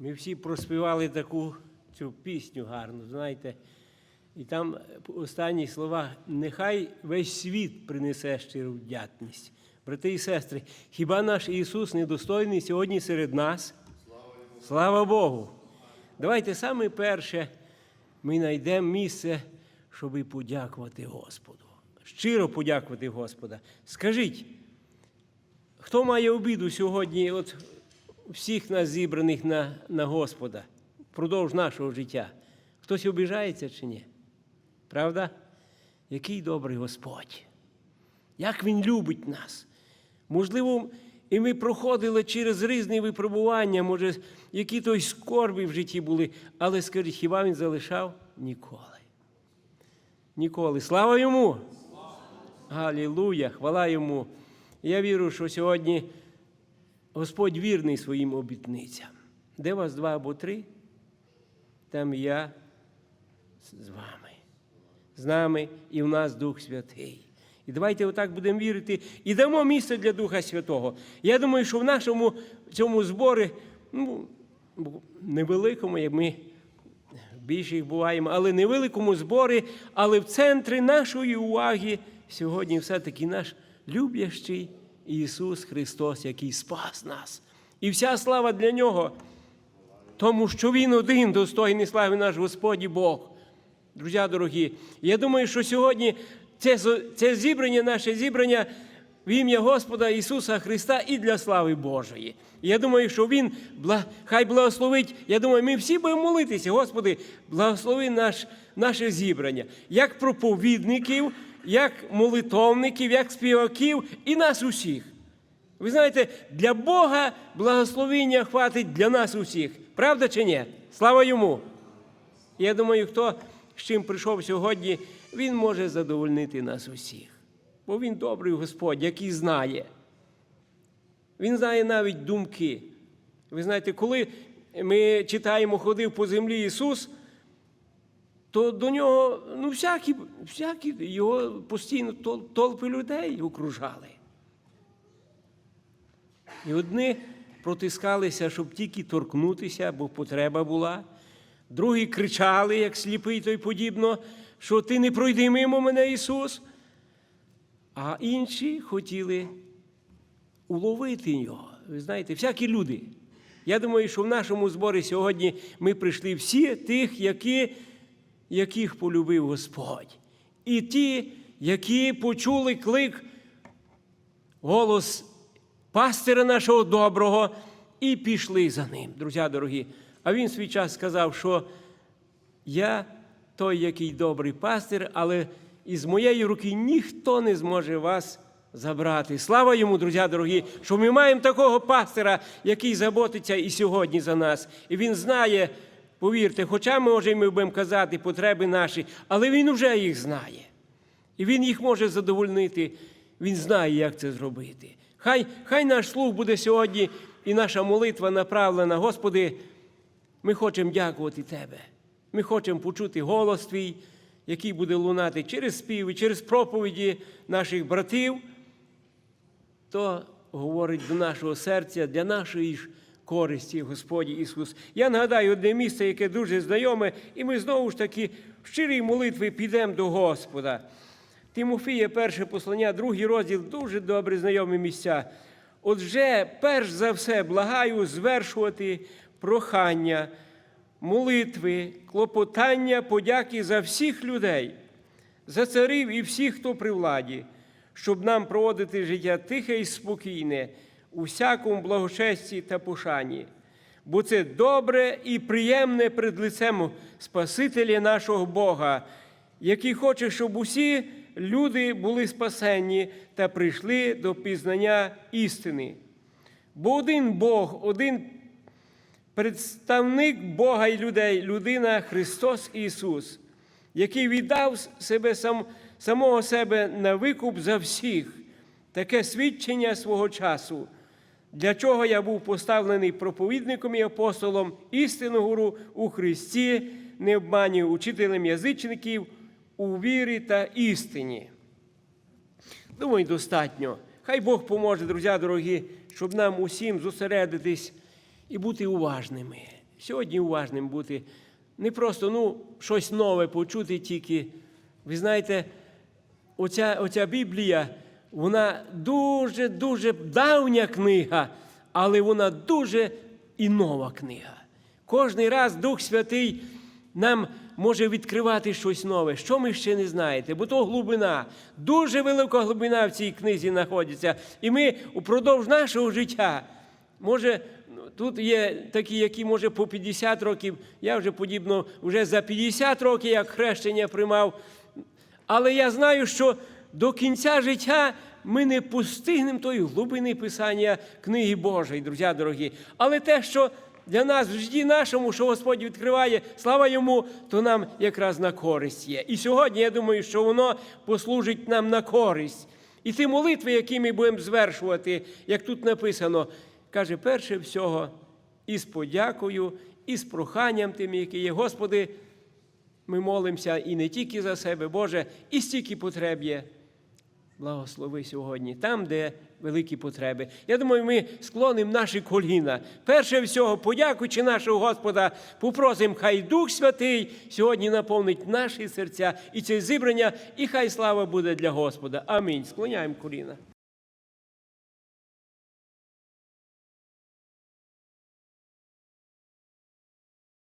Ми всі проспівали таку цю пісню гарну, знаєте. І там останні слова: нехай весь світ принесе щиру вдячність. Брати і сестри, хіба наш Ісус недостойний сьогодні серед нас? Слава Богу! Давайте саме перше ми знайдемо місце, щоб подякувати Господу. Щиро подякувати Господа. Скажіть, хто має обіду сьогодні от всіх нас зібраних на, на Господа впродовж нашого життя? Хтось обіжається чи ні? Правда? Який добрий Господь! Як Він любить нас. Можливо, і ми проходили через різні випробування, може, які то й скорби в житті були, але скажіть, хіба він залишав? Ніколи. Ніколи. Слава йому! Галілуя! Хвала йому! Я вірю, що сьогодні Господь вірний своїм обітницям. Де вас два або три? Там я з вами. З нами і в нас Дух Святий. І давайте отак будемо вірити і дамо місце для Духа Святого. Я думаю, що в нашому цьому зборі, ну, невеликому, як ми більше їх буваємо, але невеликому зборі, але в центрі нашої уваги сьогодні все-таки наш любящий Ісус Христос, який спас нас. І вся слава для Нього, тому що Він один достойний слави наш Господь і Бог. Друзі дорогі, я думаю, що сьогодні це, це зібрання, наше зібрання в ім'я Господа Ісуса Христа і для слави Божої. Я думаю, що Він хай благословить. Я думаю, ми всі будемо молитися, Господи, благослови наш, наше зібрання, як проповідників, як молитовників, як співаків і нас усіх. Ви знаєте, для Бога благословення хватить для нас усіх. Правда чи ні? Слава йому! Я думаю, хто з чим прийшов сьогодні, він може задовольнити нас усіх. Бо він добрий Господь, який знає. Він знає навіть думки. Ви знаєте, коли ми читаємо ходив по землі Ісус, то до нього ну, всякі, всякі його постійно тол- толпи людей окружали. І одні протискалися, щоб тільки торкнутися, бо потреба була. Другі кричали, як сліпий, то й подібно, що ти не пройди мимо мене, Ісус. А інші хотіли уловити його. Ви знаєте, всякі люди. Я думаю, що в нашому зборі сьогодні ми прийшли всі тих, які, яких полюбив Господь. І ті, які почули клик, голос пастира нашого доброго, і пішли за ним, друзі дорогі. А він свій час сказав, що я той, який добрий пастир, але із моєї руки ніхто не зможе вас забрати. Слава йому, друзі дорогі, що ми маємо такого пастира, який заботиться і сьогодні за нас. І він знає, повірте, хоча може ми будемо казати потреби наші, але він вже їх знає. І він їх може задовольнити. Він знає, як це зробити. Хай, хай наш слух буде сьогодні і наша молитва направлена. Господи, ми хочемо дякувати Тебе. Ми хочемо почути голос Твій, який буде лунати через спів і через проповіді наших братів. То говорить до нашого серця, для нашої ж користі, Господь Ісус. Я нагадаю одне місце, яке дуже знайоме, і ми знову ж таки в щирій молитві підемо до Господа. Тимофія, перше послання, другий розділ, дуже добре знайомі місця. Отже, перш за все, благаю звершувати прохання, молитви, клопотання, подяки за всіх людей, за царів і всіх, хто при владі, щоб нам проводити життя тихе і спокійне, у всякому благочесті та пошані. Бо це добре і приємне пред лицем Спасителя нашого Бога, який хоче, щоб усі люди були спасенні та прийшли до пізнання істини. Бо один Бог, один представник Бога і людей, людина Христос Ісус, який віддав себе сам, самого себе на викуп за всіх, таке свідчення свого часу, для чого я був поставлений проповідником і апостолом істину гуру у Христі, не обманюю учителем язичників у вірі та істині. Думаю, достатньо. Хай Бог поможе, друзі дорогі, щоб нам усім зосередитись і бути уважними. сьогодні уважним бути. Не просто ну, щось нове почути тільки. Ви знаєте, оця, оця Біблія, вона дуже-дуже давня книга, але вона дуже і нова книга. Кожний раз Дух Святий нам може відкривати щось нове, що ми ще не знаєте, бо то глибина, дуже велика глибина в цій книзі знаходиться. І ми упродовж нашого життя, може, ну, тут є такі, які, може, по 50 років, я вже подібно, вже за 50 років, як хрещення приймав. Але я знаю, що до кінця життя ми не постигнемо тої глибини писання книги Божої, друзі дорогі. Але те, що для нас в житті нашому, що Господь відкриває, слава йому, то нам якраз на користь є. І сьогодні я думаю, що воно послужить нам на користь. І ті молитви, які ми будемо звершувати, як тут написано, каже, перше всього, із подякою, і з проханням тим, які є. Господи, ми молимося і не тільки за себе, Боже, і стільки потреб є. Благослови сьогодні, там, де великі потреби. Я думаю, ми склонимо наші коліна. Перше всього, подякуючи нашого Господа, попросимо, хай Дух Святий сьогодні наповнить наші серця і це зібрання, і хай слава буде для Господа. Амінь. Склоняємо коліна.